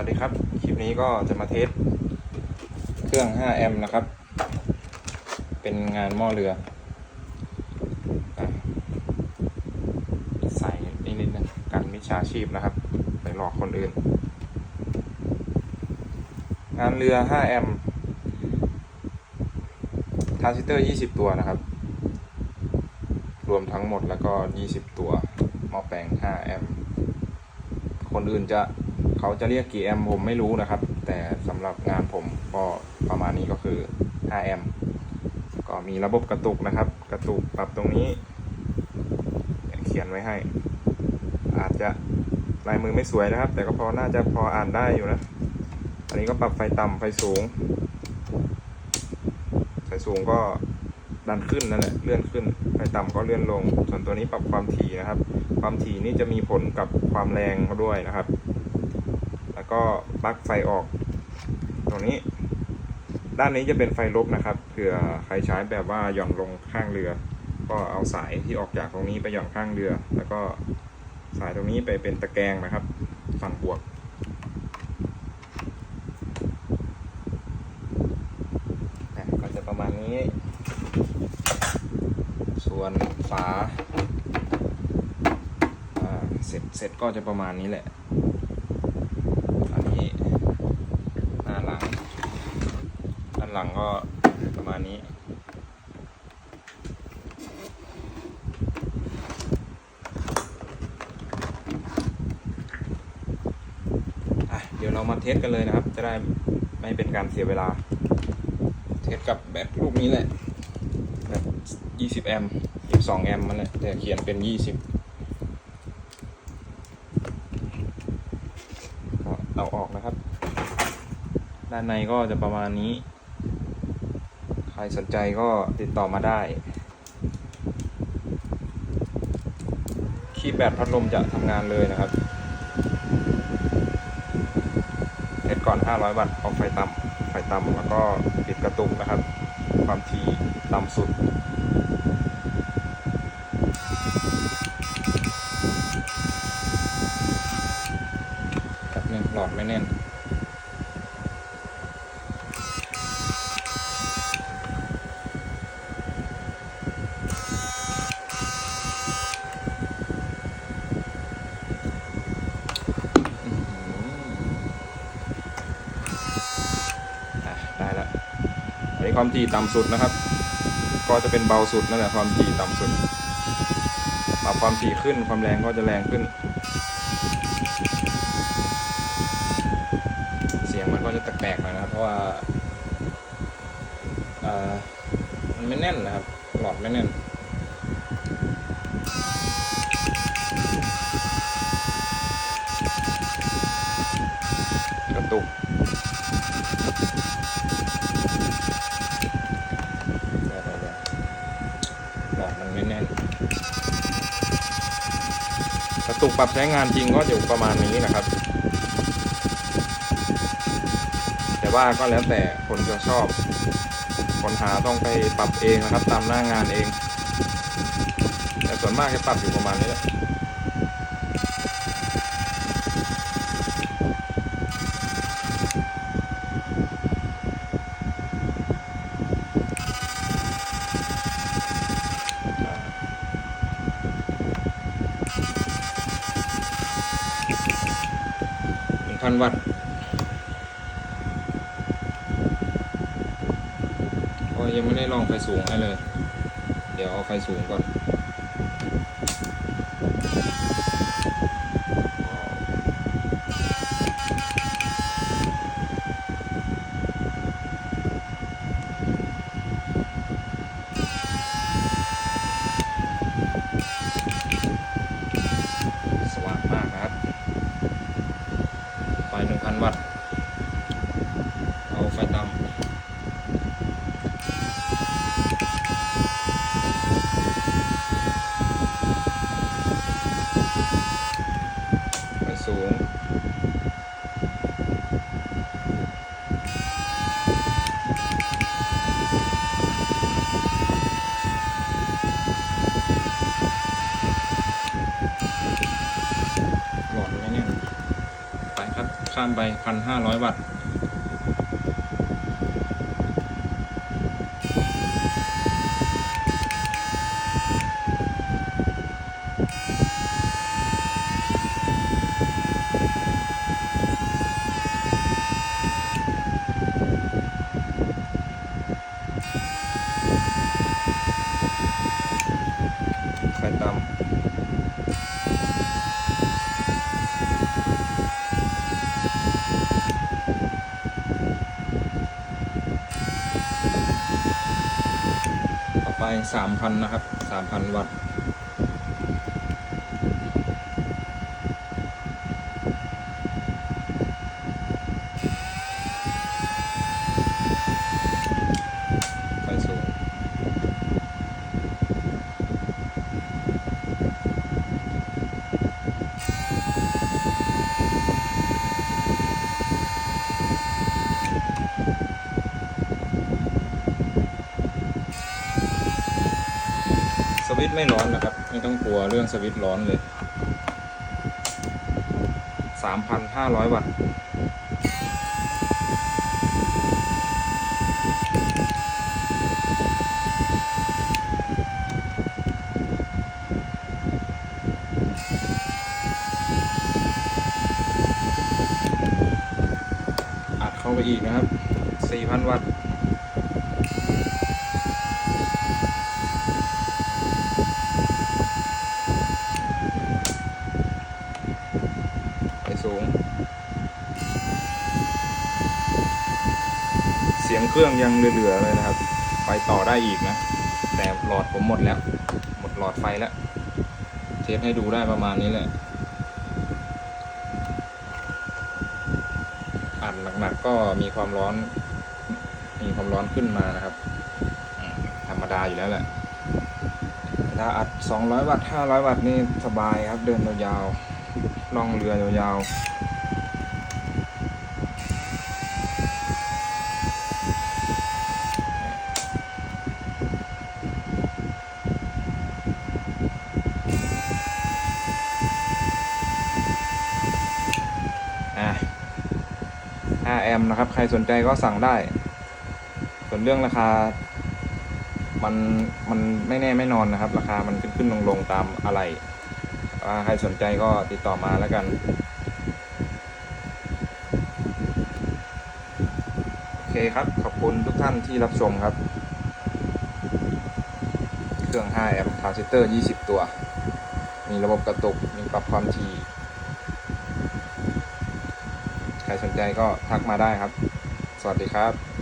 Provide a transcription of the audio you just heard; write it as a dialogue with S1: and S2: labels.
S1: วัสดีครับ คลิปนี้ก็จะมาเทสเครื่อง 5 แอมป์นะครับ เป็นงานหม้อเรือใส่นิดนิดนะกันมิจฉาชีพนะครับ ไปหลอกคนอื่น งานเรือ 5 แอมป์ทรานซิสเตอร์ 20 ตัวนะครับ รวมทั้งหมดแล้วก็ 20 ตัวหม้อแปลง 5 แอมป์คนอื่นจะ เขาจะเรียกกี่แอมผมไม่รู้นะครับ แต่สำหรับงานผมก็ประมาณนี้ก็คือ5แอมก็มีระบบกระตุกนะครับ กระตุกปรับตรงนี้ เขียนไว้ให้ อาจจะลายมือไม่สวยนะครับ แต่ก็พอน่าจะพออ่านได้อยู่นะ อันนี้ก็ปรับไฟต่ำไฟสูง ไฟสูงก็ดันขึ้นนั่นแหละเลื่อนขึ้นไฟต่ำก็เลื่อนลง ส่วนตัวนี้ปรับความถี่นะครับ ความถี่นี่จะมีผลกับความแรงเขาด้วยนะครับ แล้วก็ปลั๊กไฟออก ตรงนี้ ด้านนี้จะเป็นไฟลบนะครับเผื่อใครใช้แบบว่าหย่อนลงข้างเรือ ก็เอาสายที่ออกจากตรงนี้ไปหย่อนข้างเรือ แล้วก็สายตรงนี้ไปเป็นตะแกรงนะครับ ฝั่งบวก ก็จะประมาณนี้ ส่วนฝาอ่าเสร็จเสร็จก็จะประมาณนี้แหละ อันนี้หน้าหลัง ด้าน หลังก็ประมาณนี้เดี๋ยวเรามาเทสกันเลยนะครับ จะได้ไม่เป็นการเสียเวลา เทสกับแบตลูกนี้แหละแบบ 20 แอมป์12 แอมป์มันแหละแต่เขียนเป็น 20ก็เอาออกนะครับ ด้านในก็จะประมาณนี้ ครสนใจก็ติดต่อมาได้ คีย์แบตพัดลมจะทำงานเลยนะครับเทสก่อน 500 วัตต์เอาไฟต่ำไฟต่ำแล้วก็ปิดกระตุกนะครับ ความถี่ต่ำสุด ครับหนึ่งหลอดไม่แน่น อะได้แล้วอั นนี้ความถี่ต่ำสุดนะครับ ก็จะเป็นเบาสุดนั่นแหละความถี่ต่ำสุดปรับความถี่ขึ้นความแรงก็จะแรงขึ้น เสียงมันก็จะแปลกๆหน่อยนะครับ เพราะว่าอ่ามันไม่แน่นนะครับหลอดไม่แน่น กระตุก เดี๋ยวเดี๋ยวเดี๋ยวหลอดมันไม่แน่น กระตุก ปรับใช้งานจริงก็อยู่ประมาณนี้นะครับ แต่ว่าก็แล้วแต่คนจะชอบ คนหาต้องไปปรับเองนะครับ ตามหน้างานเอง แต่ส่วนมากจะปรับอยู่ประมาณนี้แหละ วัด ก็ยังไม่ได้ลองไฟสูงให้เลย เดี๋ยวเอาไฟสูงก่อนสว่างมากนะครับ ไฟหนึ่งพันวัตต์ เอาไฟต่ำไฟสูง หลอดไม่แน่นไปครับ ข้ามไปพันห้าร้อยวัตต์ ไฟต่ ไปสามพันนะครับสามพันวัตต์ วิตช์ไม่ร้อนนะครับ ไม่ต้องกลัวเรื่องสวิตช์ร้อนเลยสามพันห้าร้อยวัตต์ อัดเข้าไปอีกนะครับ 4,000 วัตต์ ไปสูง เครื่องยังเหลือๆเลยนะครับ ไปต่อได้อีกนะ แต่หลอดผมหมดแล้ว หมดหลอดไฟแล้ว เทสให้ดูได้ประมาณนี้แหละอัดหนักๆก็มีความร้อน มีความร้อนขึ้นมานะครับ ธรรมดาอยู่แล้วแหละถ้าอัด 200 วัตต์ 500 วัตต์นี่สบายครับ เดินยาวๆล่องเรือยาวๆอะ นะครับ ใครสนใจก็สั่งได้ ส่วนเรื่องราคา มันมันไม่แน่ไม่นอนนะครับ ราคามันขึ้นขึ้นลงลงตามอะไรใครสนใจก็ติดต่อมาแล้วกันโอเคครับ ขอบคุณทุกท่านที่รับชมครับ เครื่อง 5 แอมป์ทรานซิสเตอร์ 20 ตัว มีระบบกระตุก มีปรับความถี่ ใครสนใจก็ทักมาได้ครับ สวัสดีครับ